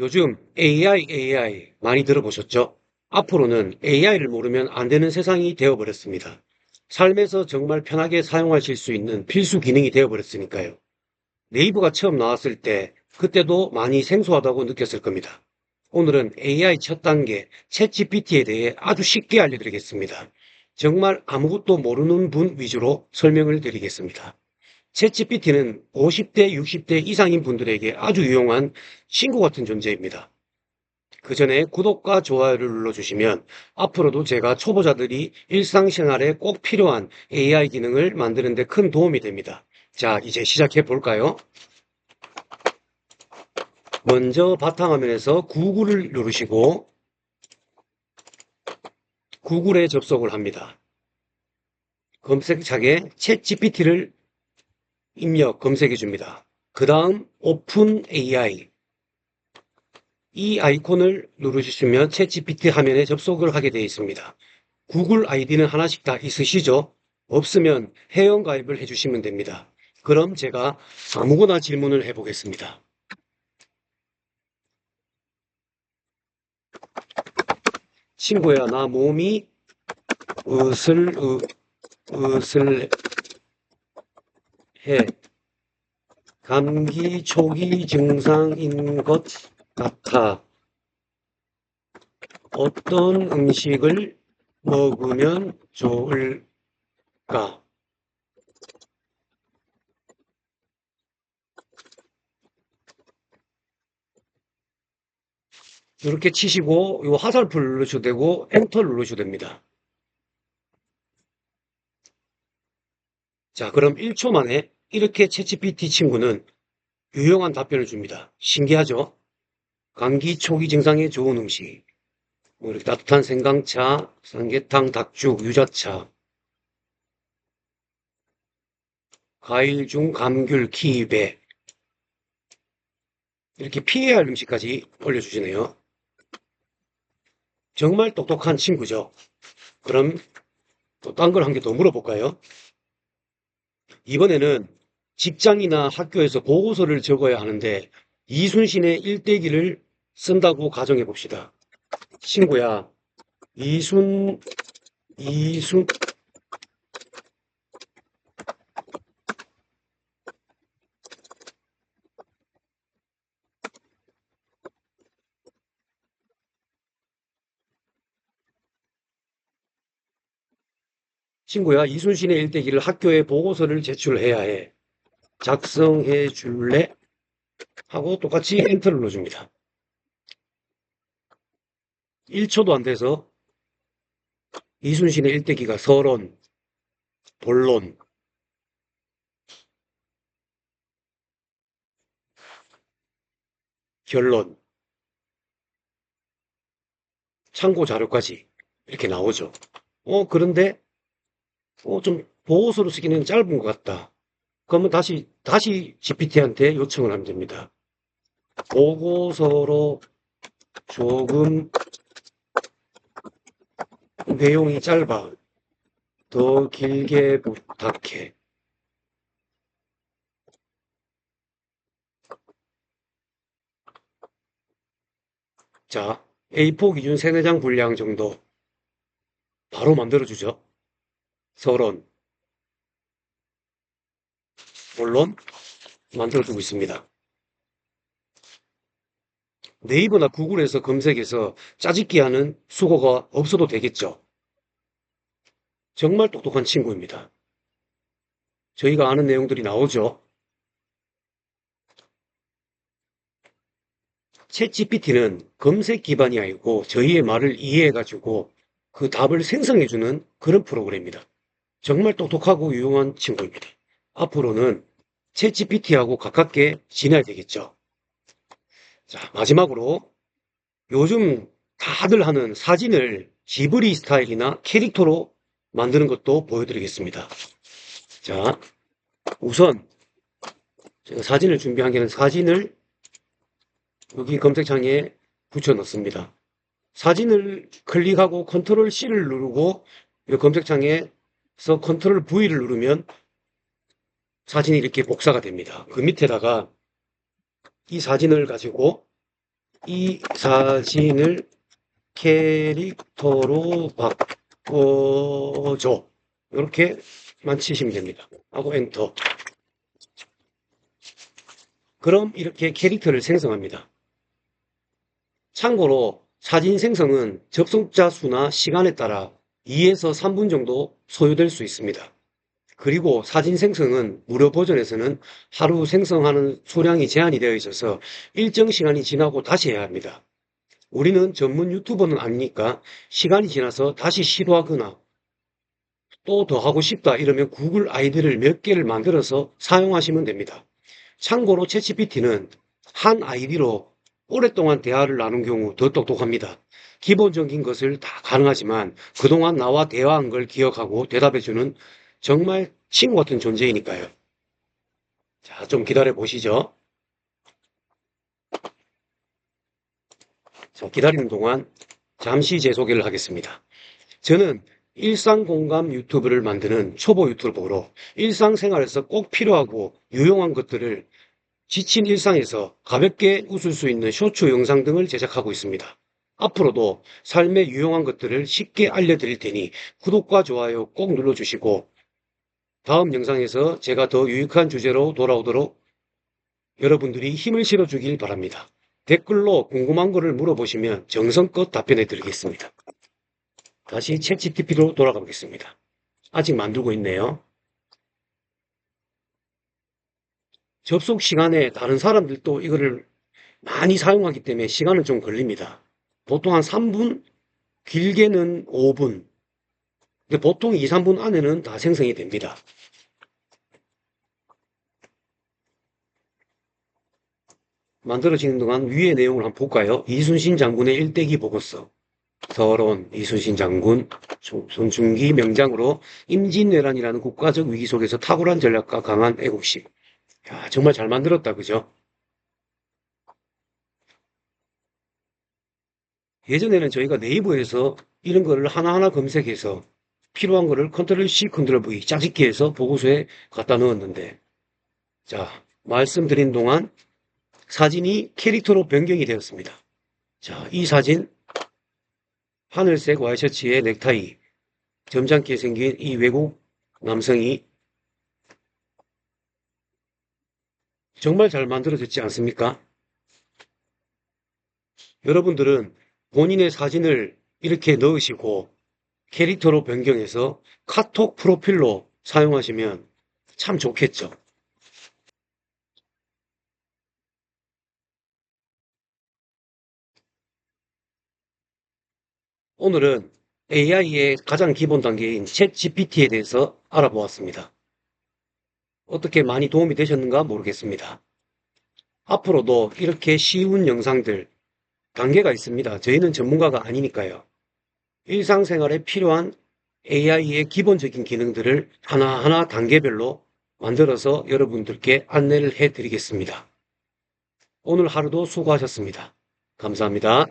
요즘 AI, AI 많이 들어보셨죠? 앞으로는 AI를 모르면 안 되는 세상이 되어버렸습니다. 삶에서 정말 편하게 사용하실 수 있는 필수 기능이 되어버렸으니까요. 네이버가 처음 나왔을 때 그때도 많이 생소하다고 느꼈을 겁니다. 오늘은 AI 첫 단계 챗GPT에 대해 아주 쉽게 알려드리겠습니다. 정말 아무것도 모르는 분 위주로 설명을 드리겠습니다. 챗GPT는 50대, 60대 이상인 분들에게 아주 유용한 친구 같은 존재입니다. 그 전에 구독과 좋아요를 눌러주시면 앞으로도 제가 초보자들이 일상생활에 꼭 필요한 AI 기능을 만드는 데 큰 도움이 됩니다. 자, 이제 시작해 볼까요? 먼저 바탕화면에서 구글을 누르시고 구글에 접속을 합니다. 검색창에 챗 GPT를 입력 검색해 줍니다. 그 다음 오픈 AI 이 아이콘을 누르시면 챗 GPT 화면에 접속을 하게 되어 있습니다. 구글 아이디는 하나씩 다 있으시죠? 없으면 회원가입을 해주시면 됩니다. 그럼 제가 아무거나 질문을 해보겠습니다. 친구야, 나 몸이 으슬, 으, 으슬 해. 감기 초기 증상인 것 같아. 어떤 음식을 먹으면 좋을까? 이렇게 치시고 이 화살표 누르셔도 되고 엔터 누르셔도 됩니다. 자, 그럼 1초 만에 이렇게 채찌PT 친구는 유용한 답변을 줍니다. 신기하죠? 감기 초기 증상에 좋은 음식. 뭐 이렇게 따뜻한 생강차, 삼계탕, 닭죽, 유자차. 과일 중 감귤, 키위배. 이렇게 피해야 할 음식까지 올려주시네요. 정말 똑똑한 친구죠. 그럼 또 딴 걸 한 개 더 물어볼까요? 이번에는 직장이나 학교에서 보고서를 적어야 하는데 이순신의 일대기를 쓴다고 가정해 봅시다. 친구야, 이순, 이순, 친구야, 이순신의 일대기를 학교에 보고서를 제출해야 해. 작성해 줄래? 하고 똑같이 엔터를 눌러줍니다. 1초도 안 돼서 이순신의 일대기가 서론, 본론, 결론, 참고 자료까지 이렇게 나오죠. 어, 그런데 어, 좀 보고서로 쓰기는 짧은 것 같다. 그러면 다시, 다시 GPT한테 요청을 하면 됩니다. 보고서로 조금 내용이 짧아. 더 길게 부탁해. 자, A4 기준 3, 4장 분량 정도 바로 만들어주죠. 서론, 본론 만들어두고 있습니다. 네이버나 구글에서 검색해서 짜집기 하는 수고가 없어도 되겠죠. 정말 똑똑한 친구입니다. 저희가 아는 내용들이 나오죠. 챗 GPT는 검색 기반이 아니고 저희의 말을 이해해가지고 그 답을 생성해주는 그런 프로그램입니다. 정말 똑똑하고 유용한 친구입니다. 앞으로는 챗 GPT하고 가깝게 지내야 되겠죠. 자, 마지막으로 요즘 다들 하는 사진을 지브리 스타일이나 캐릭터로 만드는 것도 보여드리겠습니다. 자, 우선 제가 사진을 준비한 게는 사진을 여기 검색창에 붙여 넣습니다. 사진을 클릭하고 컨트롤 C를 누르고 검색창에 그래서 컨트롤 V를 누르면 사진이 이렇게 복사가 됩니다. 그 밑에다가 이 사진을 가지고 이 사진을 캐릭터로 바꿔줘. 이렇게만 치시면 됩니다. 하고 엔터. 그럼 이렇게 캐릭터를 생성합니다. 참고로 사진 생성은 접속자 수나 시간에 따라 2에서 3분 정도 소요될 수 있습니다. 그리고 사진 생성은 무료 버전에서는 하루 생성하는 수량이 제한이 되어 있어서 일정 시간이 지나고 다시 해야 합니다. 우리는 전문 유튜버는 아니니까 시간이 지나서 다시 시도하거나 또 더 하고 싶다 이러면 구글 아이디를 몇 개를 만들어서 사용하시면 됩니다. 참고로 챗GPT는 한 아이디로 오랫동안 대화를 나눈 경우 더 똑똑합니다. 기본적인 것을 다 가능하지만 그동안 나와 대화한 걸 기억하고 대답해주는 정말 친구 같은 존재이니까요. 자, 좀 기다려 보시죠. 자, 기다리는 동안 잠시 제 소개를 하겠습니다. 저는 일상 공감 유튜브를 만드는 초보 유튜버로 일상생활에서 꼭 필요하고 유용한 것들을 지친 일상에서 가볍게 웃을 수 있는 쇼츠 영상 등을 제작하고 있습니다. 앞으로도 삶의 유용한 것들을 쉽게 알려드릴 테니 구독과 좋아요 꼭 눌러주시고 다음 영상에서 제가 더 유익한 주제로 돌아오도록 여러분들이 힘을 실어주길 바랍니다. 댓글로 궁금한 거를 물어보시면 정성껏 답변해 드리겠습니다. 다시 챗GPT로 돌아가 보겠습니다. 아직 만들고 있네요. 접속 시간에 다른 사람들도 이거를 많이 사용하기 때문에 시간은 좀 걸립니다. 보통 한 3분, 길게는 5분. 근데 보통 2, 3분 안에는 다 생성이 됩니다. 만들어지는 동안 위의 내용을 한번 볼까요? 이순신 장군의 일대기 보고서. 서론 이순신 장군 손중기 명장으로 임진왜란이라는 국가적 위기 속에서 탁월한 전략과 강한 애국심. 야, 정말 잘 만들었다, 그죠? 예전에는 저희가 네이버에서 이런 거를 하나하나 검색해서 필요한 거를 컨트롤 C, 컨트롤 V 짜집기 해서 보고서에 갖다 넣었는데 자, 말씀드린 동안 사진이 캐릭터로 변경이 되었습니다. 자, 이 사진 하늘색 와이셔츠에 넥타이 점잖게 생긴 이 외국 남성이 정말 잘 만들어졌지 않습니까? 여러분들은 본인의 사진을 이렇게 넣으시고 캐릭터로 변경해서 카톡 프로필로 사용하시면 참 좋겠죠. 오늘은 AI의 가장 기본 단계인 챗 GPT에 대해서 알아보았습니다. 어떻게 많이 도움이 되셨는가 모르겠습니다. 앞으로도 이렇게 쉬운 영상들 단계가 있습니다. 저희는 전문가가 아니니까요. 일상생활에 필요한 AI의 기본적인 기능들을 하나하나 단계별로 만들어서 여러분들께 안내를 해 드리겠습니다. 오늘 하루도 수고하셨습니다. 감사합니다.